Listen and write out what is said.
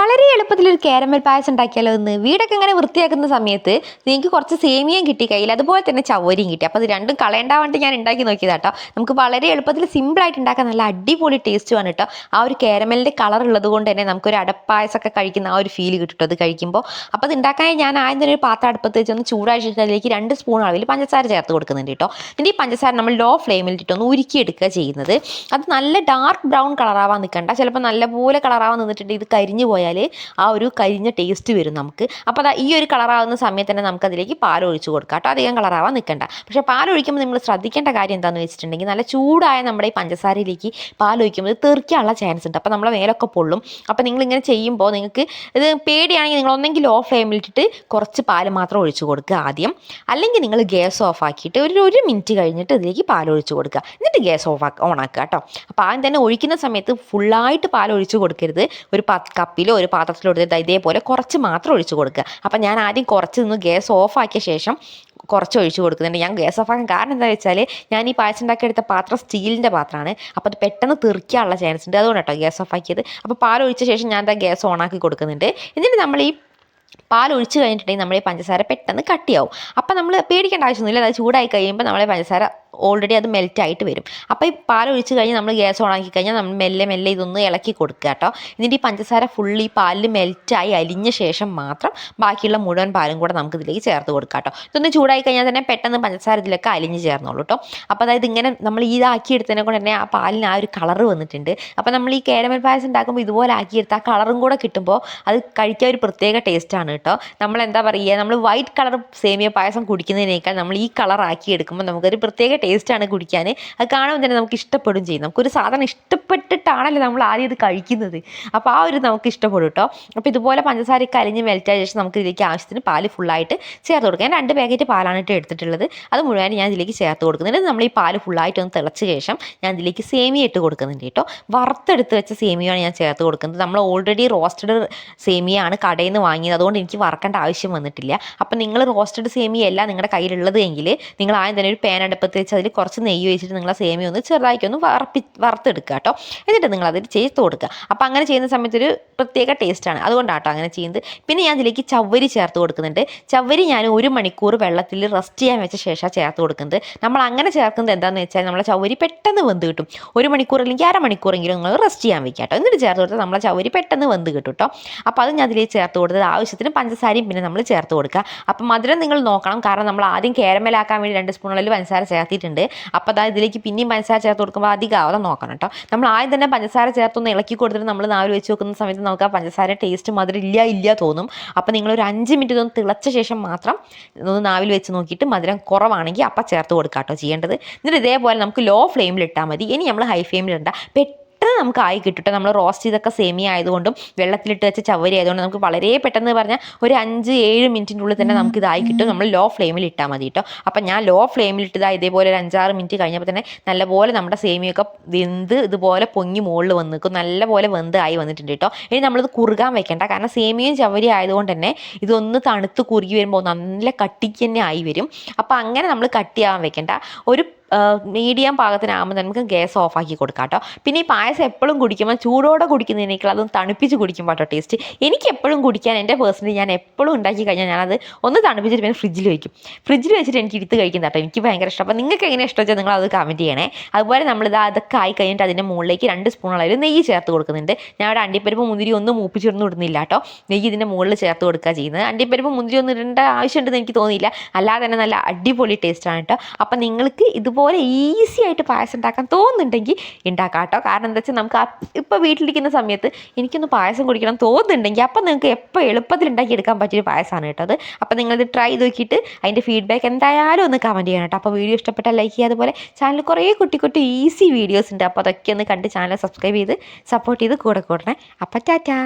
വളരെ എളുപ്പത്തിൽ ഒരു കാരമൽ പായസം ഉണ്ടാക്കിയാലോ എന്ന്. വീടൊക്കെ ഇങ്ങനെ വൃത്തിയാക്കുന്ന സമയത്ത് നിങ്ങൾക്ക് കുറച്ച് സേമിയയും കിട്ടി കയ്യിൽ. അതുപോലെ തന്നെ ചവരിയും കിട്ടി. അപ്പോൾ അത് രണ്ടും കളയേണ്ടാവാണ്ട് ഞാൻ ഉണ്ടാക്കി നോക്കിയതാട്ടോ നമുക്ക് വളരെ എളുപ്പത്തിൽ സിമ്പിളായിട്ട് ഉണ്ടാക്കാൻ നല്ല അടിപൊളി ടേസ്റ്റുമാണ് കേട്ടോ ആ ഒരു കാരമലിന്റെ കളർ ഉള്ളത് കൊണ്ട് തന്നെ നമുക്കൊരു അടപ്പായസമൊക്കെ കഴിക്കുന്ന ആ ഒരു ഫീൽ കിട്ടും അത് കഴിക്കുമ്പോൾ അപ്പോൾ അത് ഉണ്ടാക്കാൻ ഞാൻ ആദ്യം തന്നെ ഒരു പാത്രം അടുപ്പത്ത് വെച്ച് ഒന്ന് ചൂടാക്കിയിട്ട് അതിലേക്ക് രണ്ട് സ്പൂൺ അളവിൽ പഞ്ചസാര ചേർത്ത് കൊടുക്കുന്നുണ്ട് കേട്ടോ എന്നിട്ട് ഈ പഞ്ചസാര നമ്മൾ ലോ ഫ്ലെയിമിൽ ഒന്ന് ഉരുക്കിയെടുക്കുക ചെയ്യുന്നത്. അത് നല്ല ഡാർക്ക് ബ്രൗൺ കളറാവാൻ നിൽക്കണ്ട ചിലപ്പോൾ നല്ലപോലെ കളറാവാൻ നിന്നിട്ടുണ്ട്. ഇത് കരിഞ്ഞു പോയാൽ ആ ഒരു കരിഞ്ഞ ടേസ്റ്റ് വരും നമുക്ക്. അപ്പോൾ അതാ ഈ ഒരു കളറാവുന്ന സമയത്ത് തന്നെ നമുക്കതിലേക്ക് പാൽ ഒഴിച്ച് കൊടുക്കാം കേട്ടോ. അധികം കളറാവാൻ നിൽക്കണ്ട. പക്ഷേ പാൽ ഒഴിക്കുമ്പോൾ നിങ്ങൾ ശ്രദ്ധിക്കേണ്ട കാര്യം എന്താണെന്ന് വെച്ചിട്ടുണ്ടെങ്കിൽ നല്ല ചൂടായ നമ്മുടെ ഈ പഞ്ചസാരയിലേക്ക് പാൽ ഒഴിക്കുമ്പോൾ തെറിക്കാനുള്ള ചാൻസ് ഉണ്ട്. അപ്പോൾ നമ്മളെ മേലൊക്കെ പൊള്ളും. അപ്പോൾ നിങ്ങളിങ്ങനെ ചെയ്യുമ്പോൾ നിങ്ങൾക്ക് ഇത് പേടിയാണെങ്കിൽ നിങ്ങൾ ഒന്നെങ്കിൽ ലോ ഫ്ലെയിമിലിട്ടിട്ട് കുറച്ച് പാൽ മാത്രം ഒഴിച്ചു കൊടുക്കുക ആദ്യം. അല്ലെങ്കിൽ നിങ്ങൾ ഗ്യാസ് ഓഫ് ആക്കിയിട്ട് ഒരു ഒരു മിനിറ്റ് കഴിഞ്ഞിട്ട് ഇതിലേക്ക് പാൽ ഒഴിച്ചു കൊടുക്കുക. എന്നിട്ട് ഗ്യാസ് ഓഫ് ആക്കുക ഓൺ ആക്കുക കേട്ടോ. അപ്പോൾ ആദ്യം തന്നെ ഒഴിക്കുന്ന സമയത്ത് ഫുള്ളായിട്ട് പാൽ ഒഴിച്ച് കൊടുക്കരുത്. ഒരു പത്ത് കപ്പിലോ ഒരു പാത്രത്തിലോ എടുത്ത് ഇതേപോലെ കുറച്ച് മാത്രം ഒഴിച്ച് കൊടുക്കുക. അപ്പം ഞാൻ ആദ്യം കുറച്ച് നിന്ന് ഗ്യാസ് ഓഫാക്കിയ ശേഷം കുറച്ച് ഒഴിച്ച് കൊടുക്കുന്നുണ്ട്. ഞാൻ ഗ്യാസ് ഓഫാക്കാൻ കാരണം എന്താ വെച്ചാൽ ഞാൻ ഈ പായസം ഉണ്ടാക്കി എടുത്ത പാത്രം സ്റ്റീലിന്റെ പാത്രമാണ്. അപ്പോൾ അത് പെട്ടെന്ന് തെറിക്കാനുള്ള ചാൻസ് ഉണ്ട്. അതുകൊണ്ട് കേട്ടോ ഗ്യാസ് ഓഫാക്കിയത് അപ്പോൾ പാൽ ഒഴിച്ച ശേഷം ഞാൻ എന്താ ഗ്യാസ് ഓണാക്കി കൊടുക്കുന്നുണ്ട്. എന്നിട്ട് നമ്മൾ ഈ പാൽ ഒഴിച്ച് കഴിഞ്ഞിട്ടുണ്ടെങ്കിൽ നമ്മുടെ പഞ്ചസാര പെട്ടെന്ന് കട്ടിയാവും. അപ്പം നമ്മൾ പേടിക്കേണ്ട ആവശ്യമൊന്നുമില്ല. അത് ചൂടായി കഴിയുമ്പോൾ നമ്മളെ പഞ്ചസാര ഓൾറെഡി അത് മെൽറ്റ് ആയിട്ട് വരും. അപ്പോൾ ഈ പാൽ ഒഴിച്ച് കഴിഞ്ഞ് നമ്മൾ ഗ്യാസ് ഓൺ ആക്കി കഴിഞ്ഞാൽ നമ്മൾ മെല്ലെ മെല്ലെ ഇതൊന്ന് ഇളക്കി കൊടുക്കുക കേട്ടോ. എന്നിട്ട് ഈ പഞ്ചസാര ഫുള്ളി പാലിൽ മെൽറ്റായി അലിഞ്ഞ ശേഷം മാത്രം ബാക്കിയുള്ള മുഴുവൻ പാലും കൂടെ നമുക്ക് ഇതിലേക്ക് ചേർത്ത് കൊടുക്കാം കേട്ടോ. ഇതൊന്ന് ചൂടായി കഴിഞ്ഞാൽ തന്നെ പെട്ടെന്ന് പഞ്ചസാര ഇതിലൊക്കെ അലിഞ്ഞ് ചേർന്നോളൂ കേട്ടോ. അപ്പോൾ അതായത് ഇങ്ങനെ നമ്മൾ ഇതാക്കി എടുത്തതിനെ കൊണ്ട് തന്നെ ആ പാലിന് ആ ഒരു കളർ വന്നിട്ടുണ്ട്. അപ്പോൾ നമ്മൾ ഈ കേരമൽ പായസം ഉണ്ടാക്കുമ്പോൾ ഇതുപോലെ ആക്കിയെടുത്ത് ആ കളറും കൂടെ കിട്ടുമ്പോൾ അത് കഴിക്കാൻ ഒരു പ്രത്യേക ടേസ്റ്റാണ് കേട്ടോ നമ്മൾ എന്താ പറയുക നമ്മൾ വൈറ്റ് കളർ സേമിയ പായസം കുടിക്കുന്നതിനേക്കാൾ നമ്മൾ ഈ കളർ ആക്കി എടുക്കുമ്പോൾ നമുക്കൊരു പ്രത്യേക ടേസ്റ്റ് ആണ് കുടിക്കാൻ അത് കാണുമ്പോൾ തന്നെ നമുക്ക് ഇഷ്ടപ്പെടും ചെയ്യും. നമുക്കൊരു സാധനം ഇഷ്ടപ്പെട്ടിട്ടാണല്ലോ നമ്മൾ ആദ്യം ഇത് കഴിക്കുന്നത്. അപ്പോൾ ആ ഒരു നമുക്ക് ഇഷ്ടപ്പെടും കേട്ടോ അപ്പോൾ ഇതുപോലെ പഞ്ചസാരയ്ക്ക് അലിഞ്ഞ് മെൽറ്റായ ശേഷം നമുക്ക് ഇതിലേക്ക് ആവശ്യത്തിന് പാൽ ഫുള്ളായിട്ട് ചേർത്ത് കൊടുക്കാം. ഞാൻ രണ്ട് പാക്കറ്റ് പാലാണ് ഇട്ട് എടുത്തിട്ടുള്ളത്. അത് മുഴുവൻ ഞാൻ ഇതിലേക്ക് ചേർത്ത് കൊടുക്കുന്നുണ്ട്. നമ്മൾ ഈ പാൽ ഫുള്ളായിട്ട് ഒന്ന് തിളച്ച ശേഷം ഞാൻ ഇതിലേക്ക് സേമിയ ഇട്ട് കൊടുക്കുന്നുണ്ട് കേട്ടോ വറുത്തെടുത്ത് വെച്ച സേമിയാണ് ഞാൻ ചേർത്ത് കൊടുക്കുന്നത്. നമ്മൾ ഓൾറെഡി റോസ്റ്റഡ് സേമിയയാണ് കടയിൽ നിന്ന് വാങ്ങിയത്. എനിക്ക് വറക്കേണ്ട ആവശ്യം വന്നിട്ടില്ല. അപ്പം നിങ്ങൾ റോസ്റ്റഡ് സേമിയ അല്ല നിങ്ങളുടെ കയ്യിലുള്ളത് എങ്കിൽ നിങ്ങൾ ആദ്യം തന്നെ ഒരു പാൻ അടുപ്പത്ത് വെച്ച് അതിൽ കുറച്ച് നെയ്യ് വെച്ചിട്ട് നിങ്ങൾ ആ സേമിയ ഒന്ന് ചെറുതായിട്ട് ഒന്ന് വറപ്പി വറുത്തെടുക്കുക കേട്ടോ എന്നിട്ട് നിങ്ങൾ അതിൽ ചേർത്ത് കൊടുക്കുക അപ്പോൾ അങ്ങനെ ചെയ്യുന്ന സമയത്ത് ഒരു പ്രത്യേക ടേസ്റ്റാണ് അതുകൊണ്ടാട്ടോ അങ്ങനെ ചെയ്യുന്നത്. പിന്നെ ഞാൻ ഇതിലേക്ക് ചവ്വരി ചേർത്ത് കൊടുക്കുന്നുണ്ട്. ചവ്വരി ഞാൻ ഒരു മണിക്കൂർ വെള്ളത്തിൽ റെസ്റ്റ് ചെയ്യാൻ വെച്ച ശേഷം ചേർത്ത് കൊടുക്കുന്നത്. നമ്മൾ അങ്ങനെ ചേർക്കുന്നത് എന്താണെന്ന് വെച്ചാൽ നമ്മളെ ചവ്വരി പെട്ടെന്ന് വെന്ത് കിട്ടും. ഒരു മണിക്കൂർ അല്ലെങ്കിൽ അരമണിക്കൂറെങ്കിലും നിങ്ങൾ റെസ്റ്റ് ചെയ്യാൻ വെക്കാം കേട്ടോ എന്നിട്ട് ചേർത്ത് കൊടുത്താൽ നമ്മളെ ചവ്വരി പെട്ടെന്ന് വെന്ത് കിട്ടും കേട്ടോ അപ്പോൾ അത് ഞാൻ അതിലേക്ക് ചേർത്ത് കൊടുത്തത് ആവശ്യത്തിന് പഞ്ചസാരയും പിന്നെ നമ്മൾ ചേർത്ത് കൊടുക്കുക. അപ്പം മധുരം നിങ്ങൾ നോക്കണം. കാരണം നമ്മൾ ആദ്യം കേരമലാക്കാൻ വേണ്ടി രണ്ട് സ്പൂണുകളിൽ പഞ്ചസാര ചേർത്തിട്ടുണ്ട്. അപ്പോൾ അതായത് ഇതിലേക്ക് പിന്നെയും പഞ്ചസാര ചേർത്ത് കൊടുക്കുമ്പോൾ അധികം ആവാതെ നോക്കണം കേട്ടോ. നമ്മൾ ആദ്യം തന്നെ പഞ്ചസാര ചേർത്തൊന്ന് ഇളക്കി കൊടുത്തിട്ട് നമ്മൾ നാവിൽ വെച്ച് നോക്കുന്ന സമയത്ത് നമുക്ക് ആ പഞ്ചസാര ടേസ്റ്റ് മധുരം ഇല്ല ഇല്ല തോന്നും. അപ്പോൾ നിങ്ങൾ ഒരു അഞ്ച് മിനിറ്റ് ഇതൊന്ന് തിളച്ച ശേഷം മാത്രം ഒന്ന് നാവിൽ വെച്ച് നോക്കിയിട്ട് മധുരം കുറവാണെങ്കിൽ അപ്പം ചേർത്ത് കൊടുക്കാം കേട്ടോ ചെയ്യേണ്ടത്. എന്നിട്ട് ഇതേപോലെ നമുക്ക് ലോ ഫ്ലെയിമിൽ ഇട്ടാൽ മതി. ഇനി നമ്മൾ ഹൈ ഫ്ലെയിമിൽ ഇട്ടാൽ നമുക്ക് ആയി കിട്ടും നമ്മൾ റോസ്റ്റ് ചെയ്തൊക്കെ സേമിയ ആയതുകൊണ്ടും വെള്ളത്തിലിട്ട് വെച്ച ചവരി ആയതുകൊണ്ട് നമുക്ക് വളരെ പെട്ടെന്ന് പറഞ്ഞാൽ ഒരു അഞ്ച് ഏഴ് മിനിറ്റിന്റെ ഉള്ളിൽ തന്നെ നമുക്ക് ഇതായി കിട്ടും. നമ്മൾ ലോ ഫ്ലെയിമിൽ ഇട്ടാൽ മതി കേട്ടോ അപ്പം ഞാൻ ലോ ഫ്ലെയിമിൽ ഇട്ടതാ ഇതേപോലെ ഒരു അഞ്ചാറ് മിനിറ്റ് കഴിഞ്ഞപ്പോൾ തന്നെ നല്ലപോലെ നമ്മുടെ സേമിയൊക്കെ വെന്ത് ഇതുപോലെ പൊങ്ങി മുകളിൽ വന്ന് നിൽക്കും നല്ലപോലെ വെന്ത് ആയി വന്നിട്ടുണ്ട് കേട്ടോ ഇനി നമ്മളിത് കുറുകാൻ വെക്കേണ്ട. കാരണം സേമിയയും ചവരി ആയതുകൊണ്ട് തന്നെ ഇതൊന്ന് തണുത്ത് കുറുകി വരുമ്പോൾ നല്ല കട്ടിക്ക് തന്നെ ആയി വരും. അപ്പോൾ അങ്ങനെ നമ്മൾ കട്ടിയാവാൻ വെക്കേണ്ട. ഒരു മീഡിയം പാകത്തിനാകുമ്പോൾ നമുക്ക് ഗ്യാസ് ഓഫ് ആക്കി കൊടുക്കാം കേട്ടോ. പിന്നെ ഈ പായസം എപ്പോഴും കുടിക്കുമ്പോൾ ചൂടോടെ കുടിക്കുന്നതിനേക്കാൾ അതും തണുപ്പിച്ച് കുടിക്കുമ്പോൾ കേട്ടോ ടേസ്റ്റ് എനിക്ക് എപ്പോഴും കുടിക്കാൻ എന്റെ പേഴ്സണലി ഞാൻ എപ്പോഴും ഉണ്ടാക്കി കഴിഞ്ഞാൽ ഞാനത് ഒന്ന് തണുപ്പിച്ചിട്ട് പിന്നെ ഫ്രിഡ്ജിൽ വയ്ക്കും ഫ്രിഡ്ജിൽ വെച്ചിട്ട് എനിക്ക് എടുത്ത് കഴിക്കുന്ന കേട്ടോ എനിക്ക് ഭയങ്കര ഇഷ്ടം. അപ്പോൾ നിങ്ങൾക്ക് എങ്ങനെ ഇഷ്ടം വെച്ചാൽ നിങ്ങൾ അത് കമന്റ് ചെയ്യണേ. അതുപോലെ നമ്മളിത് അതൊക്കെ ആയി കഴിഞ്ഞിട്ട് അതിന്റെ മുകളിലേക്ക് രണ്ട് അളവിൽ നെയ്യ് ചേർത്ത് കൊടുക്കുന്നുണ്ട്. ഞാൻ അവിടെ അണ്ടിപ്പരിപ്പ് മുന്തിരി ഒന്നും മൂപ്പിച്ചൊന്നും ഇടുന്നില്ല കേട്ടോ. നെയ്യ് ഇതിന്റെ മുകളിൽ ചേർത്ത് കൊടുക്കുക ചെയ്യുന്നത്. അണ്ടിപ്പരിപ്പ് മുന്തിരി ഒന്നും ഇടേണ്ട ആവശ്യമുണ്ടെന്ന് എനിക്ക് തോന്നിയില്ല. അല്ലാതെ തന്നെ നല്ല അടിപൊളി ടേസ്റ്റാണ് കേട്ടോ. അപ്പം നിങ്ങൾക്ക് ഇതുപോലെ ഈസി ആയിട്ട് പായസം ഉണ്ടാക്കാൻ തോന്നുന്നുണ്ടെങ്കിൽ ഉണ്ടാക്കാം കേട്ടോ കാരണം എന്താ വെച്ചാൽ നമുക്ക് ഇപ്പോൾ വീട്ടിലിരിക്കുന്ന സമയത്ത് എനിക്കൊന്ന് പായസം കുടിക്കണം തോന്നുന്നുണ്ടെങ്കിൽ അപ്പം നിങ്ങൾക്ക് എപ്പോൾ എളുപ്പത്തിൽ ഉണ്ടാക്കി എടുക്കാൻ പറ്റിയൊരു പായസമാണ് കേട്ടത് അപ്പോൾ നിങ്ങളിത് ട്രൈ ചെയ്ത് നോക്കിയിട്ട് അതിന്റെ ഫീഡ്ബാക്ക് എന്തായാലും ഒന്ന് കമന്റ് ചെയ്യണം കേട്ടോ. അപ്പോൾ വീഡിയോ ഇഷ്ടപ്പെട്ടാൽ ലൈക്ക് ചെയ്യുക. അതുപോലെ ചാനൽ കുറേ കുട്ടി കുട്ടി ഈസി വീഡിയോസ് ഉണ്ട്. അപ്പോൾ അതൊക്കെ ഒന്ന് കണ്ട് ചാനൽ സബ്സ്ക്രൈബ് ചെയ്ത് സപ്പോർട്ട് ചെയ്ത് കൂടെ കൂടണേ. അപ്പം ടാറ്റാ.